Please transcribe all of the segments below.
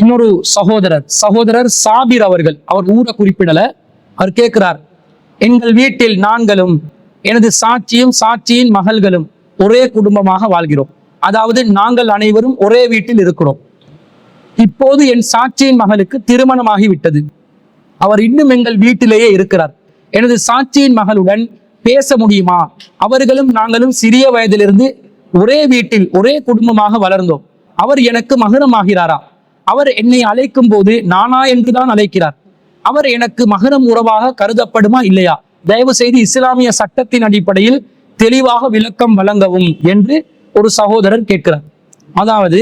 இன்னொரு சகோதரர் சகோதரர் சாபிர் அவர்கள் அவர் ஊரை குறிப்பிடல அவர் கேட்கிறார் எங்கள் வீட்டில் நாங்களும் எனது சாட்சியும் சாட்சியின் மகள்களும் ஒரே குடும்பமாக வாழ்கிறோம். அதாவது நாங்கள் அனைவரும் ஒரே வீட்டில் இருக்கிறோம். இப்போது என் சாட்சியின் மகளுக்கு திருமணமாகி விட்டது அவர் இன்னும் எங்கள் வீட்டிலேயே இருக்கிறார். எனது சாட்சியின் மகளுடன் பேச முடியுமா? அவர்களும் நாங்களும் சிறிய வயதிலிருந்து ஒரே வீட்டில் ஒரே குடும்பமாக வளர்ந்தோம். அவர் எனக்கு மகனமாகிறாரா? அவர் என்னை அழைக்கும் போது நானா என்றுதான் அழைக்கிறார். அவர் எனக்கு மகரம் உறவாக கருதப்படுமா இல்லையா? தயவு செய்து இஸ்லாமிய சட்டத்தின் அடிப்படையில் தெளிவாக விளக்கம் வழங்கவும் என்று ஒரு சகோதரர் கேட்கிறார். அதாவது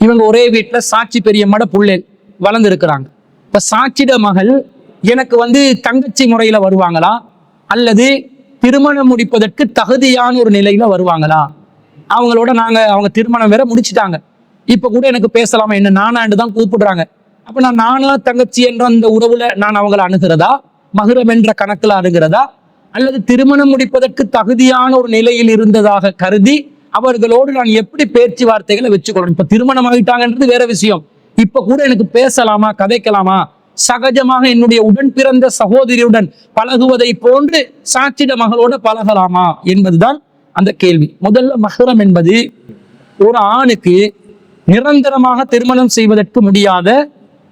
இவங்க ஒரே வீட்டில் சாட்சி பெரியம்மட புள்ளேல் வளர்ந்துருக்கிறாங்க. இப்போ சாட்சிட மகள் எனக்கு வந்து தங்கச்சி முறையில் வருவாங்களா? அல்லது திருமணம் முடிப்பதற்கு தகுதியான ஒரு நிலையில வருவாங்களா? அவங்களோட நாங்கள் அவங்க திருமணம் வேற முடிச்சிட்டாங்க. இப்ப கூட எனக்கு பேசலாமா? என்ன நானாண்டு தான் கூப்பிடுறாங்க. அப்ப நான் நானா தங்கச்சி என்ற அந்த உறவுல நான் அவங்களை அணுகிறதா? மகுரம் என்ற கணக்குல அணுகிறதா? அல்லது திருமணம் முடிப்பதற்கு தகுதியான ஒரு நிலையில் இருந்ததாக கருதி அவர்களோடு நான் எப்படி பேச்சுவார்த்தைகளை வச்சுக்கொள்ளணும் இப்ப திருமணம் ஆகிட்டாங்கன்றது வேற விஷயம். இப்ப கூட எனக்கு பேசலாமா? கதைக்கலாமா? சகஜமாக என்னுடைய உடன் பிறந்த சகோதரியுடன் பழகுவதை போன்று சாட்சிட மகளோட பழகலாமா? என்பதுதான் அந்த கேள்வி. முதல்ல மகரம் என்பது ஒரு ஆணுக்கு நிரந்தரமாக திருமணம் செய்வதற்கு முடியாத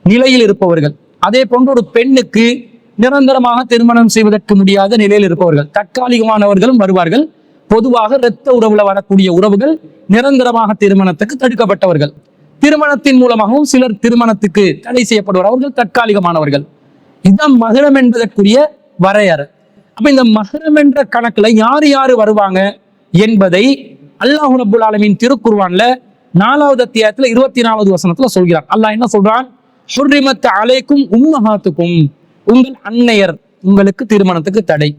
நிலையில் இருப்பவர்கள். அதே போன்று ஒரு பெண்ணுக்கு நிரந்தரமாக திருமணம் செய்வதற்கு முடியாத நிலையில் இருப்பவர்கள். தற்காலிகமானவர்களும் வருவார்கள். பொதுவாக இரத்த உறவுல வரக்கூடிய உறவுகள் நிரந்தரமாக திருமணத்துக்கு தடுக்கப்பட்டவர்கள். திருமணத்தின் மூலமாகவும் சிலர் திருமணத்துக்கு தடை செய்யப்படுவார். அவர்கள் தற்காலிகமானவர்கள். இதுதான் மகரம் என்பதற்குரிய வரையறை. அப்ப இந்த மகரம் என்ற கணக்குல யார் யார் வருவாங்க என்பதை அல்லாஹு ரபுல் ஆலமின் திருக்குர்வான்ல நாலாவது அத்தியாயத்தில் இருபத்தி நாலாவது வசனத்தில் சொல்கிறான் அல்லாஹ் என்ன சொல்றான்? ஹுர்ரிமத் அலைக்கும் உம்மஹாத்துக்கும் உங்கள் அன்னையர் உங்களுக்கு திருமணத்துக்கு தடை.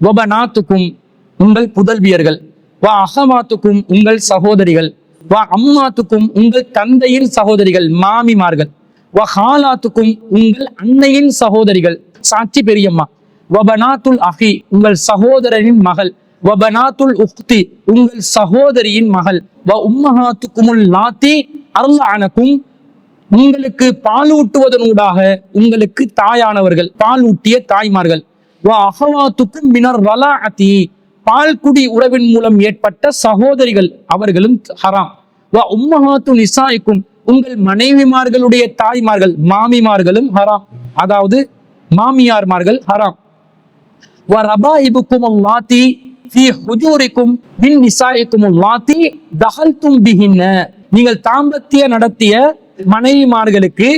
வபனாத்துக்கும் உங்கள் புதல்வியர்கள். வா அகமாத்துக்கும் உங்கள் சகோதரிகள். வா அம்மாத்துக்கும் உங்கள் தந்தையின் சகோதரிகள் மாமிமார்கள். வ ஹாலாத்துக்கும் உங்கள் அன்னையின் சகோதரிகள். சாட்சி பெரியம்மா. வபனாத்துல் அஹி உங்கள் சகோதரனின் மகள். வபனாத்துல் உக்தி உங்கள் சகோதரியின் மகள். வ உம்மஹாத்துக்குமுல் லாத்தி அருளானக்கும் உங்களுக்கு பாலூட்டுவதனூடாக உங்களுக்கு தாயானவர்கள் பால் ஊட்டிய தாய்மார்கள். வ அகவாத்துக்கும் மினர் ரலாஅதி பால்குடி உறவின் மூலம் ஏற்பட்ட சகோதரிகள் அவர்களும் ஹராம். வ உம்மஹாத்து நிசாய்க்கும் உங்கள் மனைவிமார்களுடைய தாய்மார்கள் மாமிமார்களும் ஹராம். அதாவது மாமியார்மார்கள் ஹராம். வ ரபா இபுக்கும் லாத்தி நீங்கள் தாம்பத்திய நடத்திய மனைவிமார்களுக்கு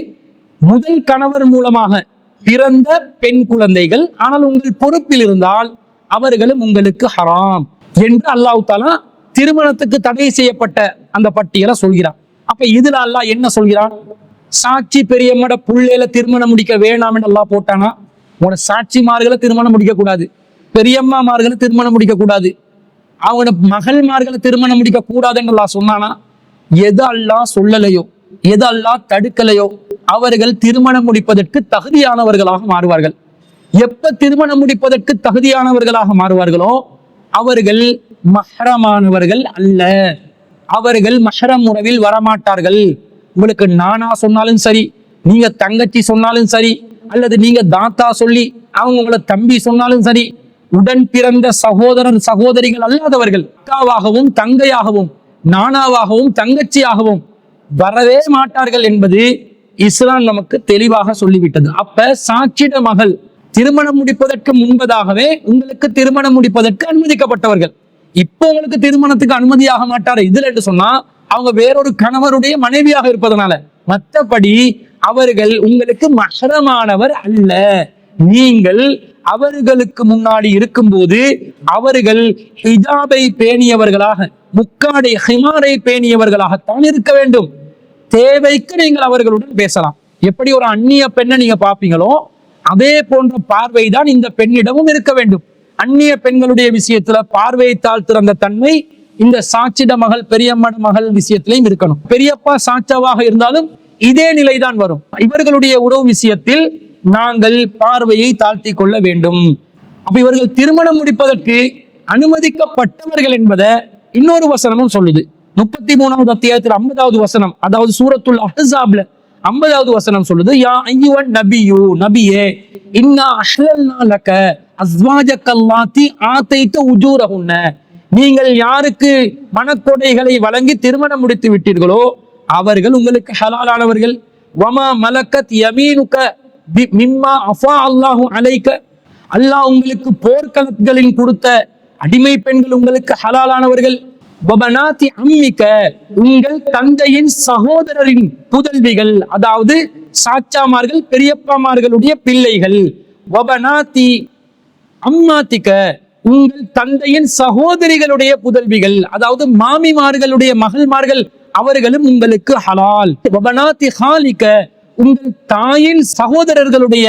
முதல் கணவர் மூலமாக பிறந்த பெண் குழந்தைகள் ஆனால் உங்கள் பொறுப்பில் இருந்தால் அவர்களும் உங்களுக்கு ஹராம் என்று அல்லாஹ் தாலா திருமணத்துக்கு தடை செய்யப்பட்ட அந்த பட்டியலை சொல்கிறான். அப்ப இதுல அல்லாஹ் என்ன சொல்கிறான்? சாட்சி பெரியம்மட புள்ளையில திருமணம் முடிக்க வேணாம்னு அல்லாஹ் போட்டானா? உன சாட்சிமார்களை திருமணம் முடிக்க கூடாது. பெரியம்மாமார்களை திருமணம் முடிக்கக்கூடாது. கூடாது மகள்மார்களை திருமணம் முடிக்கக்கூடாதுன்னு சொன்னானா எது அல்லா சொல்லலையோ எது அல்லா தடுக்கலையோ அவர்கள் திருமணம் முடிப்பதற்கு தகுதியானவர்களாக மாறுவார்கள். எப்ப திருமணம் முடிப்பதற்கு தகுதியானவர்களாக மாறுவார்களோ அவர்கள் மஹரமானவர்கள் அல்ல. அவர்கள் மஹரம் உறவில் வரமாட்டார்கள். உங்களுக்கு நானா சொன்னாலும் சரி நீங்க தங்கச்சி சொன்னாலும் சரி அல்லது நீங்க தாத்தா சொல்லி அவங்க உங்களை தம்பி சொன்னாலும் சரி உடன் பிறந்த சகோதரன் சகோதரிகள் அல்லாதவர்கள் அக்காவாகவும் தங்கையாகவும் நானாவாகவும் தங்கச்சியாகவும் வரவே மாட்டார்கள் என்பது இஸ்லாம் நமக்கு தெளிவாக சொல்லிவிட்டது. அப்ப சாட்சிட மகள் திருமணம் முடிப்பதற்கு முன்பதாகவே உங்களுக்கு திருமணம் முடிப்பதற்கு அனுமதிக்கப்பட்டவர்கள். இப்போ உங்களுக்கு திருமணத்துக்கு அனுமதியாக மாட்டார். இதுல என்று சொன்னா அவங்க வேறொரு கணவருடைய மனைவியாக இருப்பதனால. மற்றபடி அவர்கள் உங்களுக்கு மகரமானவர் அல்ல. நீங்கள் அவர்களுக்கு முன்னாடி இருக்கும்போது அவர்கள் ஹிஜாபை பேணியவர்களாக முக்காடை ஹிமாரை பேணியவர்களாகத்தான் இருக்க வேண்டும். தேவைக்கு நீங்கள் அவர்களுடன் பேசலாம். எப்படி ஒரு அந்நிய பெண்ணை நீங்க பார்ப்பீங்களோ அதே போன்ற பார்வை தான் இந்த பெண்ணிடமும் இருக்க வேண்டும். அந்நிய பெண்களுடைய விஷயத்துல பார்வையை திறந்த தன்மை இந்த சாட்சிட மகள் பெரியம்மட மகள் விஷயத்திலையும் இருக்கணும். பெரியப்பா சாட்சாவாக இருந்தாலும் இதே நிலைதான் வரும். இவர்களுடைய உறவு விஷயத்தில் நாங்கள் பார்வையை தாழ்த்தி கொள்ள வேண்டும். அப்ப இவர்கள் திருமணம் முடிப்பதற்கு அனுமதிக்கப்பட்டவர்கள் என்பதை இன்னொரு வசனமும் சொல்லுது. முப்பத்தி மூணாவது அத்தியாயத்தில் ஐம்பதாவது வசனம் அதாவது சூரத்துல் அஹாப்ல ஐம்பதாவது வசனம் சொல்லுது யா ஐயுவன் நபியு நபியே இன்னா அஹ்லல்னா லக அஸ்வாஜக்கல்லாத்தி ஆத்தைத்த உஜூரகுன்ன நீங்கள் யாருக்கு மனக்கொடைகளை வழங்கி திருமணம் முடித்து விட்டீர்களோ அவர்கள் உங்களுக்கு ஹலாலானவர்கள். வமா மலக்கத் யமீனுக்க மிம்மா அஃபா அல்லாஹு அலைக்க அல்லாஹ் உங்களுக்கு போர்க்களங்களில் கொடுத்த அடிமை பெண்கள் உங்களுக்கு ஹலாலானவர்கள். வபனாத்தி அம்மிக்க உங்கள் தந்தையின் சகோதரரின் புதல்விகள் அதாவது சாச்சாமார்கள் பெரியப்பாமார்களுடைய பிள்ளைகள். வபனாத்தி அம்மாத்திக்க உங்கள் தந்தையின் சகோதரிகளுடைய புதல்விகள் அதாவது மாமிமார்களுடைய மகள்மார்கள் அவர்களும் உங்களுக்கு ஹலால். வபனாத்தி ஹாலிக்க உங்கள் தாயின் சகோதரர்களுடைய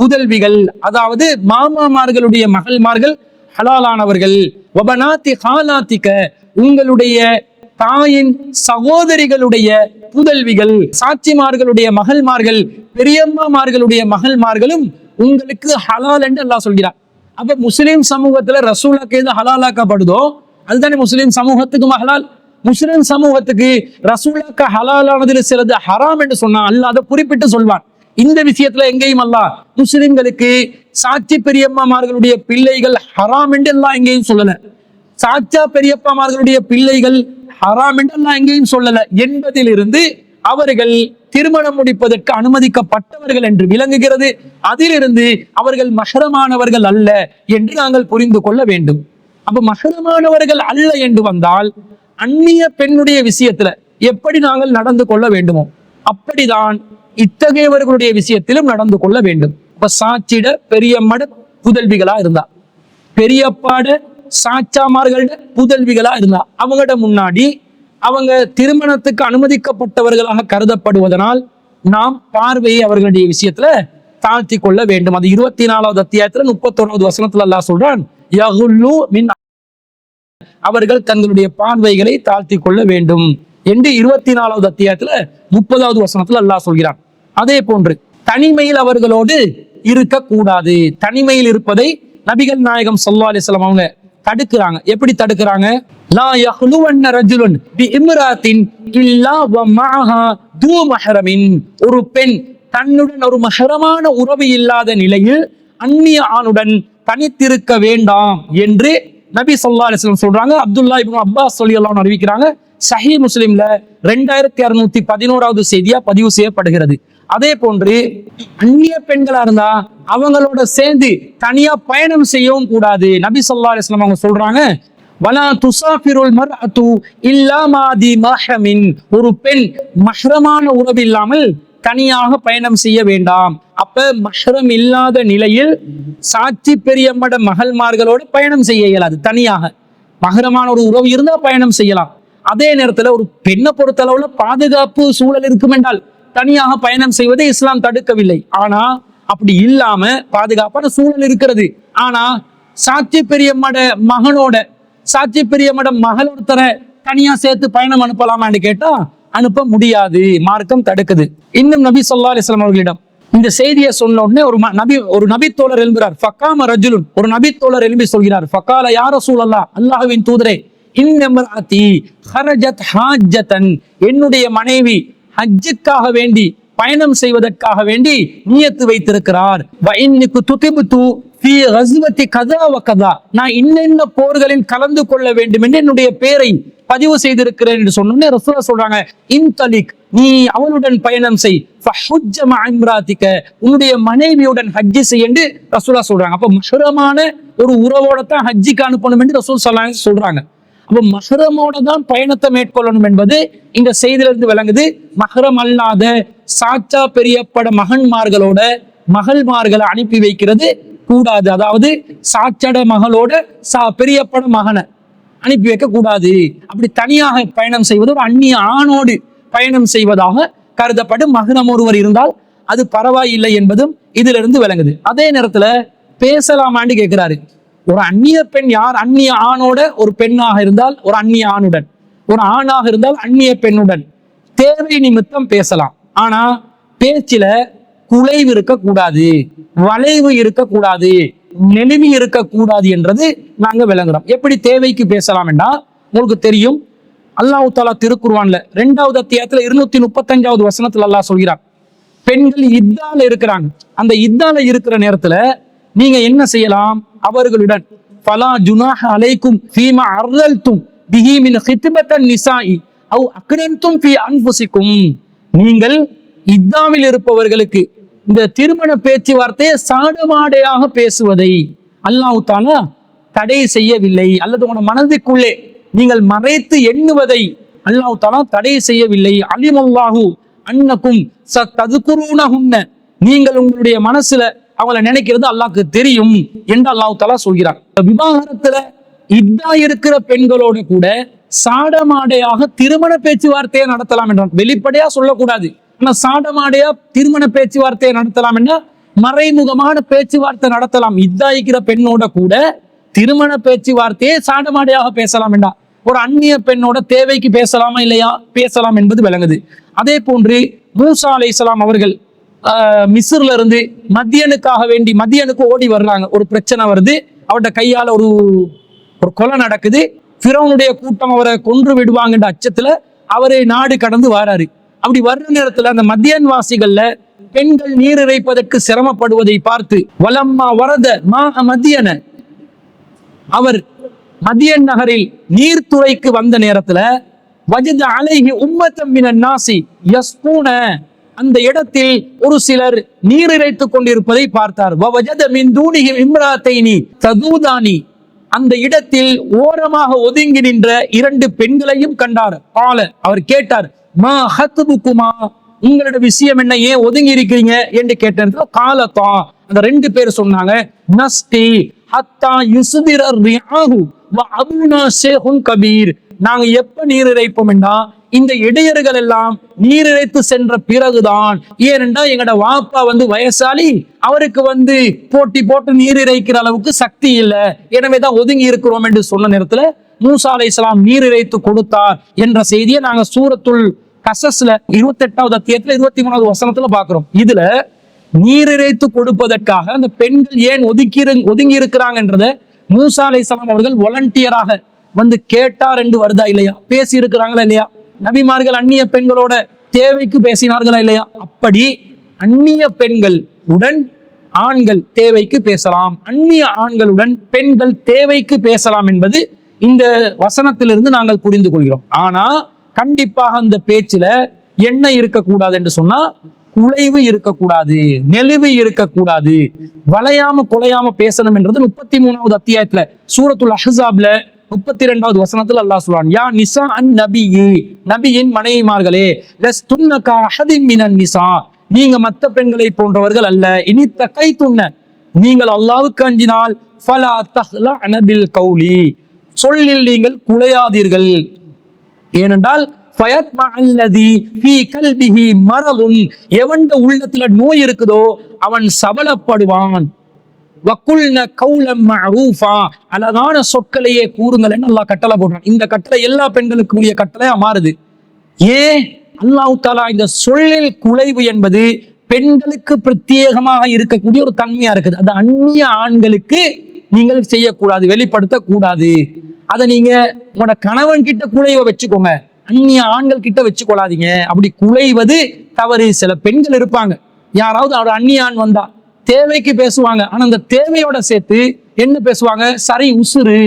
புதல்விகள் அதாவது மாமாமார்களுடைய மகள்மார்கள் ஹலாலானவர்கள். வபனாத்தி ஹாலாத்திக்க உங்களுடைய தாயின் சகோதரிகளுடைய புதல்விகள் சாட்சிமார்களுடைய மகள்மார்கள் பெரியம்மாமார்களுடைய மகள்மார்களும் உங்களுக்கு ஹலால் என்று அல்லாஹ் சொல்கிறார். அப்ப முஸ்லீம் சமூகத்துல ரசூலாக்கு எது ஹலாலாக்கப்படுதோ அதுதானே முஸ்லீம் சமூகத்துக்கு ஹலால். முஸ்லிம் சமூகத்துக்கு ரசூலுக்கு ஹலாலானதுல சிலது ஹராம் என்று சொன்னா அல்ல அதை குறிப்பிட்டு சொல்வான். இந்த விஷயத்துல எங்கேயும் அல்ல முஸ்லிம்களுக்கு சாட்சி பெரியம்மாமார்களுடைய பிள்ளைகள் ஹராம் என்று எல்லாம் எங்கேயும் சொல்லல. சாச்சா பெரியப்பாமார்களுடைய பிள்ளைகள் ஹராம் என்று எல்லாம் எங்கேயும் சொல்லல. என்பதிலிருந்து அவர்கள் திருமணம் முடிப்பதற்கு அனுமதிக்கப்பட்டவர்கள் என்று விளங்குகிறது. அதிலிருந்து அவர்கள் மகரமானவர்கள் அல்ல என்று நாங்கள் புரிந்து கொள்ள வேண்டும். அப்ப மகரமானவர்கள் அல்ல என்று வந்தால் அந்நிய பெண்ணுடைய விஷயத்துல எப்படி நாங்கள் நடந்து கொள்ள வேண்டுமோ அப்படிதான் இத்தகையவர்களுடைய விஷயத்திலும் நடந்து கொள்ள வேண்டும். இப்ப சாட்சிட பெரியம்மட புதல்விகளா இருந்தா. பெரியப்பாட சாச்சாமார்கள புதல்விகளா இருந்தா. அவங்கட முன்னாடி அவங்க திருமணத்துக்கு அனுமதிக்கப்பட்டவர்களாக கருதப்படுவதனால் நாம் பார்வையை அவர்களுடைய விஷயத்துல தாழ்த்தி கொள்ள வேண்டும். அது இருபத்தி நாலாவது அத்தியாயத்துல முப்பத்தொன்னாவது வசனத்துல அல்லா சொல்றான் யகுல்லு மின் அவர்கள் தங்களுடைய பார்வைகளை தாழ்த்தி கொள்ள வேண்டும் என்று இருபத்தி நாலாவது அத்தியாயத்துல முப்பதாவது வசனத்துல அல்லாஹ் சொல்கிறான். அதே போன்று தனிமையில் அவர்களோடு இருக்கக்கூடாது. தனிமையில் இருப்பதை நபிகள் நாயகம் சொல்லா அலிஸ்லாம் அவங்க தடுக்கிறாங்க. எப்படி தடுக்கிறாங்க? லா யஹ்லுவன்ன ரஜுலுன் பி இம்ராத்தின் இல்லா வ மஹா தூ மஹரமின். ஒரு பெண் தன்னுடன் ஒரு மஹரமான உறவு இல்லாத நிலையில் அந்நிய ஆணுடன் தனித்திருக்க வேண்டாம் என்று நபி சொல்லா அலைஹி சொல்றாங்க. அப்துல்லா இப்னு அப்பாஸ் சொல்லியெல்லாம் அறிவிக்கிறாங்க சஹி முஸ்லிம்ல ரெண்டாயிரத்தி அறுநூத்தி பதினோராவது செய்தியா பதிவு செய்யப்படுகிறது. அதே போன்று அந்நிய பெண்களா இருந்தா அவங்களோட சேர்ந்து தனியா பயணம் செய்யவும் கூடாது. நபி சொல்லா அலிஸ்லாம் அவங்க சொல்றாங்க வலா துசாஃபிருல் மர்அத்து இல்லாமாதி மஹமின் ஒரு பெண் மஹ்ரமான உறவு இல்லாமல் தனியாக பயணம் செய்ய வேண்டாம். அப்ப மஹரம் இல்லாத நிலையில் சாட்சி பெரியம்மட மகள்மார்களோடு பயணம் செய்ய இயலாது தனியாக. மகரமான ஒரு உறவு இருந்தால் பயணம் செய்யலாம். அதே நேரத்துல ஒரு பெண்ணை பொறுத்தளவுல பாதுகாப்பு சூழல் இருக்கும் என்றால் தனியாக பயணம் செய்வதை இஸ்லாம் தடுக்கவில்லை. ஆனா அப்படி இல்லாம பாதுகாப்பான சூழல் இருக்கிறது. ஆனா சாட்சி பெரியம்மட மகனோட சாட்சி பெரியம்மட மகள் ஒருத்தரை தனியா சேர்த்து பயணம் அனுப்பலாமான்னு கேட்டா அனுப்ப முடியாது மார்க்கம் தடுக்குது. இன்னும் நபி சொல்லா அலிஸ்லாம் அவர்களிடம் இந்த செய்தியை சொன்ன உடனே ஒரு நபி ஒரு நபி தோழர் எழும்புறார் ஃபக்காம ரஜுலுன். ஒரு நபித்தோழர் எழும்பி சொல்கிறார். ஃபக்கால யார சூழல்லா அல்லாஹ்வின் தூதரே இன்னமராத்தி ஹரஜத் ஹாஜத்தன் என்னுடைய மனைவி ஹஜ்ஜுக்காக வேண்டி பயணம் செய்வதற்காக வேண்டி நியத்து வைத்திருக்கிறார். வ துதிபு தூ ஃபீ கதா வ கதா. நான் இன்னென்ன போர்களில் கலந்து கொள்ள வேண்டும் என்று என்னுடைய பேரை பதிவு செய்திருக்கிறேன் என்று சொன்னோன்னே ரசூலா சொல்றாங்க இன்தலிக் நீ அவளுடன் பயணம் செய். உன்னுடைய மனைவியுடன் ஹஜ்ஜி செய் என்று ரசூலா சொல்றாங்க. அப்ப மசுரமான ஒரு உறவோட தான் ஹஜ்ஜிக்கு அனுப்பணும் என்று ரசூல் சொல்லாங்க சொல்றாங்க. அப்ப மஹரமோட தான் பயணத்தை மேற்கொள்ளணும் என்பது இந்த செய்தியிலிருந்து விளங்குது. மஹரம் அல்லாத சாச்சா பெரியப்பட மகன்மார்களோட மகள்மார்களை அனுப்பி வைக்கிறது. கூடாது. அதாவது சாச்சட மகளோட சா பெரியப்பட மகனை அனுப்பி வைக்கக்கூடாது. அப்படி தனியாக பயணம் செய்வது ஒரு அந்நிய ஆணோடு பயணம் செய்வதாக கருதப்படும் மகனம் ஒருவர் இருந்தால் அது பரவாயில்லை என்பதும் இதிலிருந்து விளங்குது. அதே நேரத்துல பேசலாமான்னு கேட்கிறாரு. ஒரு அந்நிய பெண் யார்? அந்நிய ஆணோட ஒரு பெண்ணாக இருந்தால் ஒரு அந்நிய ஆணுடன். ஒரு ஆணாக இருந்தால் அந்நிய பெண்ணுடன். தேவை நிமித்தம் பேசலாம். ஆனா பேச்சில குலைவு இருக்கக்கூடாது. வளைவு இருக்கக்கூடாது. நெளிவு இருக்கக்கூடாது என்றது நாங்க விளங்குறோம். எப்படி தேவைக்கு பேசலாம் என்றால் உங்களுக்கு தெரியும் அல்லாஹ் தாலா திருக்குருவான்ல ரெண்டாவது அத்தியாயத்துல இருநூத்தி முப்பத்தஞ்சாவது வசனத்துல அல்லாஹ் சொல்கிறார் பெண்கள் இத்தால இருக்கிறாங்க. அந்த இத்தால இருக்கிற நேரத்துல நீங்க என்ன செய்யலாம்? அவர்களுடன் பலா ஜுனாஹ அலைக்கும் ஃபீமா அர்லல்தும் பிஹி மின் ஹித்பத்தன் நிசாயி அவ் அக்ரன்தும் ஃபீ அன்புசிக்கும் நீங்கள் இத்தாவில் இருப்பவர்களுக்கு இந்த திருமண பேச்சுவார்த்தையை சாடமாடையாக பேசுவதை அல்லாஹ் தாலா தடை செய்யவில்லை. அல்லது உன மனதுக்குள்ளே நீங்கள் மறைத்து எண்ணுவதை அல்லாஹ் தாலா தடை செய்யவில்லை. அலிமல்லாஹு அன்னக்கும் ச ததுக்குருணகுன்ன நீங்கள் உங்களுடைய மனசுல அவங்கள நினைக்கிறது அல்லாஹ்க்கு தெரியும் என்று அல்லாஹ் தாலா சொல்கிறார். விவாகரத்துல இதா இருக்கிற பெண்களோட கூட சாடமாடையாக திருமண பேச்சுவார்த்தையை நடத்தலாம் என்றான். வெளிப்படையா சொல்லக்கூடாது. ஆனா சாடமாடையா திருமண பேச்சுவார்த்தையை நடத்தலாம் என்ன? மறைமுகமான பேச்சுவார்த்தை நடத்தலாம். இதாயிக்கிற பெண்ணோட கூட திருமண பேச்சுவார்த்தையே சாடமாடையாக பேசலாம் என்றா ஒரு அந்நிய பெண்ணோட தேவைக்கு பேசலாமா இல்லையா? பேசலாம் என்பது விளங்குது. அதே போன்று மூசா அலைஹிஸ்ஸலாம் அவர்கள் மிஸ்ர்ல இருந்து மத்தியனுக்காக வேண்டி மத்தியனுக்கு ஓடி வர்றாங்க. ஒரு பிரச்சனை வருது. அவர்கிட்ட கையால ஒரு ஒரு கொலை நடக்குது. ஃபிரௌனுடைய கூட்டம் அவரை கொன்று விடுவாங்கன்ற அச்சத்துல அவரை நாடு கடந்து வராரு. அப்படி வர்ற நேரத்துல அந்த மத்தியன் வாசிகள்ல பெண்கள் நீர் இறைப்பதற்கு சிரமப்படுவதை பார்த்து வலம்மா வரத மா மத்தியன அவர் மதியன் நகரில் நீர்த்துறைக்கு வந்த நேரத்துல வஜத அலைகி உம்மத்தம்பின நாசி யஸ்பூன அந்த இடத்தில் ஒரு சிலர் நீர் இறைத்துக் கொண்டிருப்பதை பார்த்தார். வஜத மின் தூணிகி இம்ராத்தைனி ததூதானி. அந்த இடத்தில் ஓரமாக ஒதுங்கி நின்ற இரண்டு பெண்களையும் கண்டார். பால அவர் கேட்டார் மா ஹத்துபுக்குமா? உங்களோட விஷயம் என்ன? ஏன் ஒதுங்கி இருக்கிறீங்க? என்று கேட்டேன் காலத்தா? அந்த ரெண்டு பேர் சொன்னாங்க நஸ்டி ஹத்தா யுசுதிரர் ரியாஹு வ அபுனா ஷேஹுன் கபீர். நாங்க எப்ப நீர் இறைப்போம் இந்த இடையர்கள் எல்லாம் நீர் இறைத்து சென்ற பிறகுதான். ஏனென்றா எங்கட வாப்பா வந்து வயசாளி அவருக்கு வந்து போட்டி போட்டு நீர் இறைக்கிற அளவுக்கு சக்தி இல்லை. எனவே தான் ஒதுங்கி இருக்கிறோம் என்று சொன்ன நேரத்துல மூசா இஸ்லாம் நீர் இறைத்து கொடுத்தார் என்ற செய்தியை நாங்க சூரத்துள் கசஸ்ல இருபத்தி எட்டாவது அத்தியத்துல இருபத்தி மூணாவது வசனத்துல பாக்குறோம் இதுல நீர் இறைத்து கொடுப்பதற்காக அந்த பெண்கள் ஏன் ஒதுக்கி ஒதுங்கி இருக்கிறாங்கன்றத மூசா அலைஹிஸ்ஸலாம் அவர்கள் வாலண்டியராக வந்து கேட்டா ரெண்டு வருதா இல்லையா? பேசி இருக்கிறாங்களா இல்லையா? நபிமார்கள் அந்நிய பெண்களோட தேவைக்கு பேசினார்களா இல்லையா? அப்படி அந்நிய பெண்கள் உடன் ஆண்கள் தேவைக்கு பேசலாம். அந்நிய ஆண்களுடன் பெண்கள் தேவைக்கு பேசலாம் என்பது இந்த வசனத்திலிருந்து நாங்கள் புரிந்து கொள்கிறோம். ஆனா கண்டிப்பாக அந்த பேச்சுல என்ன இருக்கக்கூடாது என்று சொன்னா குலைவு இருக்கக்கூடாது நெளிவு இருக்கக்கூடாது. வளையாம குலையாம பேசணும் என்றது முப்பத்தி மூணாவது அத்தியாயத்துல சூரத்துல் அஹாப்ல முப்பத்தி ரெண்டாவது வசனத்தில் அல்லாஹ் சொல்றான் யா நிசா அன் நபியி நபியின் மனைவிமார்களே லஸ்துன்ன கா அஹதின் மினன் நிசா நீங்க மத்த பெண்களை போன்றவர்கள் அல்ல இனி தக்கை துண்ண நீங்கள் அல்லாவுக்கு அஞ்சினால் ஃபலா தஹ்லா அனபில் கௌலி சொல்லில் நீங்கள் குலையாதீர்கள். ஏனென்றால் ஃபயத்ம அல்லதி ஃபீ கல்பிஹி மரதுன் எவன்ட உள்ளத்துல நோய் இருக்குதோ அவன் சபலப்படுவான் வக்குல்ன கௌலம் மஅரூஃபா. அழகான சொற்களையே கூறுங்கள் அல்லாஹ் கட்டளை போடுறான். இந்த கட்டளை எல்லா பெண்களுக்கும் உரிய கட்டளையா மாறுது. ஏன் அல்லாஹ் தாலா இந்த சொல்லில் குலைவு என்பது பெண்களுக்கு பிரத்யேகமாக இருக்கக்கூடிய ஒரு தன்மையா இருக்குது. அது அந்நிய ஆண்களுக்கு நீங்கள் செய்யக்கூடாது வெளிப்படுத்த கூடாது அதை நீங்க உங்களோட கணவன் கிட்ட குலைவை வச்சுக்கோங்க. அந்நிய ஆண்கள் கிட்ட வச்சுக்கொள்ளாதீங்க. அப்படி குலைவது தவறு. சில பெண்கள் இருப்பாங்க. யாராவது அவரோட அந்நிய ஆண் வந்தா தேவைக்கு பேசுவாங்க. ஆனா அந்த தேவையோட சேர்த்து என்ன பேசுவாங்க? சரி உசுரு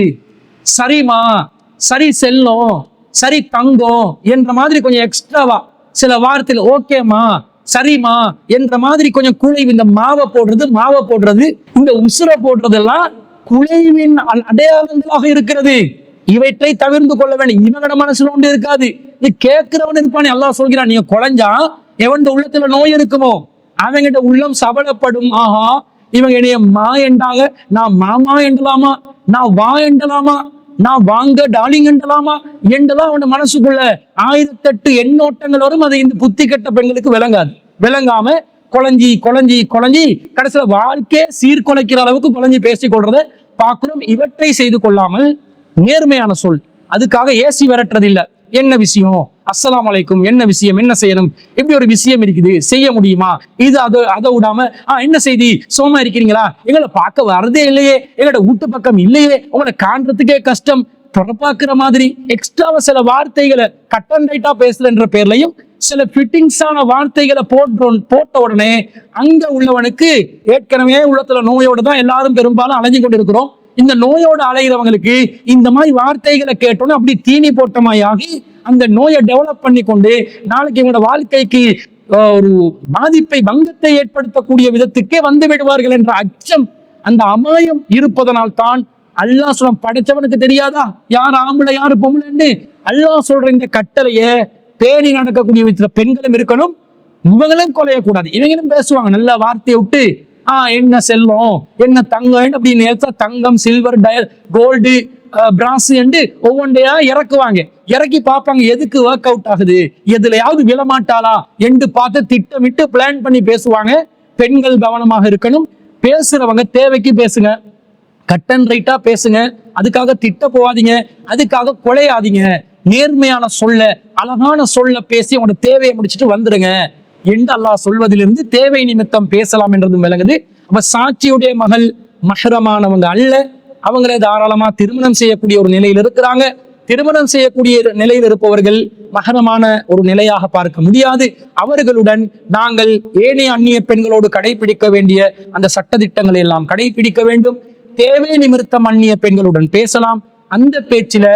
சரிம்மா சரி செல்லம் சரி தங்கம் என்ற மாதிரி கொஞ்சம் எக்ஸ்ட்ராவா சில வாரத்தில் ஓகேம்மா சரிம்மா என்ற மாதிரி கொஞ்சம் குழைவு இந்த மாவை போடுறது மாவை போடுறது இந்த உசுரை போடுறதெல்லாம் குழைவின் அடையாளங்களாக இருக்கிறது. இவற்றை தவிர்த்து கொள்ள வேண்டும் இவனோட மனசுல ஒன்று இருக்காது. இது கேட்கிறவன் இருப்பானே அல்லாஹ் சொல்கிறான் நீங்க குழஞ்சா எவன் உள்ளத்துல நோய் இருக்குமோ? அவங்கிட்ட உள்ளம் சபலப்படும். ஆஹா இவங்க என்னைய மா என்றாங்க. நான் மாமா என்றலாமா? நான் வா என்றலாமா? நான் வாங்க டாலிங் என்றலாமா? என்றெல்லாம் அவன் மனசுக்குள்ள ஆயிரத்தெட்டு எண்ணோட்டங்கள் வரும் அது இந்த புத்தி கெட்ட பெண்களுக்கு விளங்காது. விளங்காம குழஞ்சி குழஞ்சி குழஞ்சி கடைசியில வாழ்க்கையே சீர்குலைக்கிற அளவுக்கு குழஞ்சி பேசிக்கொள்றத பார்க்கணும். இவற்றை செய்து கொள்ளாமல் நேர்மையான சொல். அதுக்காக ஏசி விரட்டுறது என்ன விஷயம்? அஸ்லாம் வலைக்கும் என்ன விஷயம்? என்ன செய்யணும்? இப்படி ஒரு விஷயம் இருக்குது. செய்ய முடியுமா? இது அதை அதை விடாம ஆஹ் என்ன செய்தி? சோமா இருக்கிறீங்களா? எங்களை பார்க்க வரதே இல்லையே. எங்களோட வீட்டு பக்கம் இல்லையே. உங்களை காண்றதுக்கே கஷ்டம். தொடப்பாக்குற மாதிரி எக்ஸ்ட்ராவா சில வார்த்தைகளை கட் அண்ட் ரைட்டா பேசுறன்ற பேர்லையும் சில ஃபிட்டிங்ஸான வார்த்தைகளை போட்டோம் போட்ட உடனே அங்க உள்ளவனுக்கு ஏற்கனவே உள்ளத்துல நோயோட தான் எல்லாரும் பெரும்பாலும் அலைஞ்சு கொண்டிருக்கிறோம். இந்த நோயோட அலைகிறவங்களுக்கு இந்த மாதிரி வார்த்தைகளை கேட்டோன்னே அப்படி தீனி போட்டமாயாகி அந்த நோயை டெவலப் பண்ணி கொண்டு நாளைக்கு இவங்களோட வாழ்க்கைக்கு ஒரு பாதிப்பை பங்கத்தை ஏற்படுத்தக்கூடிய விதத்துக்கே வந்து விடுவார்கள் என்ற அச்சம் அந்த அமாயம் இருப்பதனால் தான் அல்லாஹ் சொல்ல படைச்சவனுக்கு தெரியாதா? யார் ஆம்பளை யாரு பொம்பளைன்னு? அல்லாஹ் சொல்ற இந்த கட்டளைய பேணி நடக்கக்கூடிய விதத்துல பெண்களும் இருக்கணும் இவங்களும் கொலையக்கூடாது. இவங்களும் பேசுவாங்க நல்ல வார்த்தையை விட்டு ஆஹ் என்ன செல்வம்? என்ன தங்கம் அப்படின்னு நேரத்தா தங்கம் சில்வர் டயல் கோல்டு பிராஸ் என்று ஒவ்வொன்றையா இறக்குவாங்க. இறக்கி பார்ப்பாங்க எதுக்கு ஒர்க் அவுட் ஆகுது? எதுலையாவது விழமாட்டாளா? என்று பார்த்து திட்டமிட்டு பிளான் பண்ணி பேசுவாங்க. பெண்கள் கவனமாக இருக்கணும். பேசுறவங்க தேவைக்கு பேசுங்க. கட் அண்ட் ரைட்டா பேசுங்க. அதுக்காக திட்ட போகாதீங்க. அதுக்காக கொலையாதீங்க. நேர்மையான சொல்ல அழகான சொல்ல பேசி உங்களோட தேவையை முடிச்சிட்டு வந்துடுங்க என்று அல்லாஹ் சொல்வதிலிருந்து தேவை நிமித்தம் பேசலாம் என்றதும் விளங்குது. அப்ப சாட்சியுடைய மகள் மஹரமானவங்க அல்ல. அவங்களே தாராளமா திருமணம் செய்யக்கூடிய ஒரு நிலையில் இருக்கிறாங்க. திருமணம் செய்யக்கூடிய நிலையில் இருப்பவர்கள் மகரமான ஒரு நிலையாக பார்க்க முடியாது. அவர்களுடன் நாங்கள் ஏனைய அந்நிய பெண்களோடு கடைபிடிக்க வேண்டிய அந்த சட்டதிட்டங்களை எல்லாம் கடைபிடிக்க வேண்டும். தேவை நிமித்தம் அந்நிய பெண்களுடன் பேசலாம். அந்த பேச்சில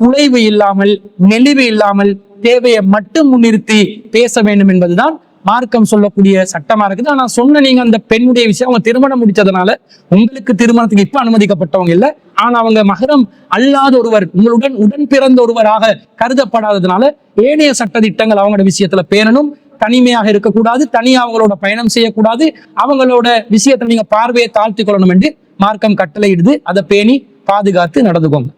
குலைவு இல்லாமல் நெளிவு இல்லாமல் தேவையை மட்டும் முன்னிறுத்தி பேச வேண்டும் என்பதுதான் மார்க்கம் சொல்லக்கூடிய சட்டமா இருக்குது. ஆனா சொன்ன நீங்க அந்த பெண்ணுடைய விஷயம் அவங்க திருமணம் முடிச்சதுனால உங்களுக்கு திருமணத்துக்கு இப்ப அனுமதிக்கப்பட்டவங்க இல்ல. ஆனா அவங்க மகரம் அல்லாத ஒருவர் உங்களுடன் உடன் பிறந்த ஒருவராக கருதப்படாததுனால ஏனைய சட்டதிட்டங்கள் அவங்களோட விஷயத்துல பேணணும். தனிமையாக இருக்கக்கூடாது. தனியா அவங்களோட பயணம் செய்யக்கூடாது. அவங்களோட விஷயத்தை நீங்க பார்வையை தாழ்த்தி கொள்ளணும் என்று மார்க்கம் கட்டளையிடுது. அதை பேணி பாதுகாத்து நடந்துக்கோங்க.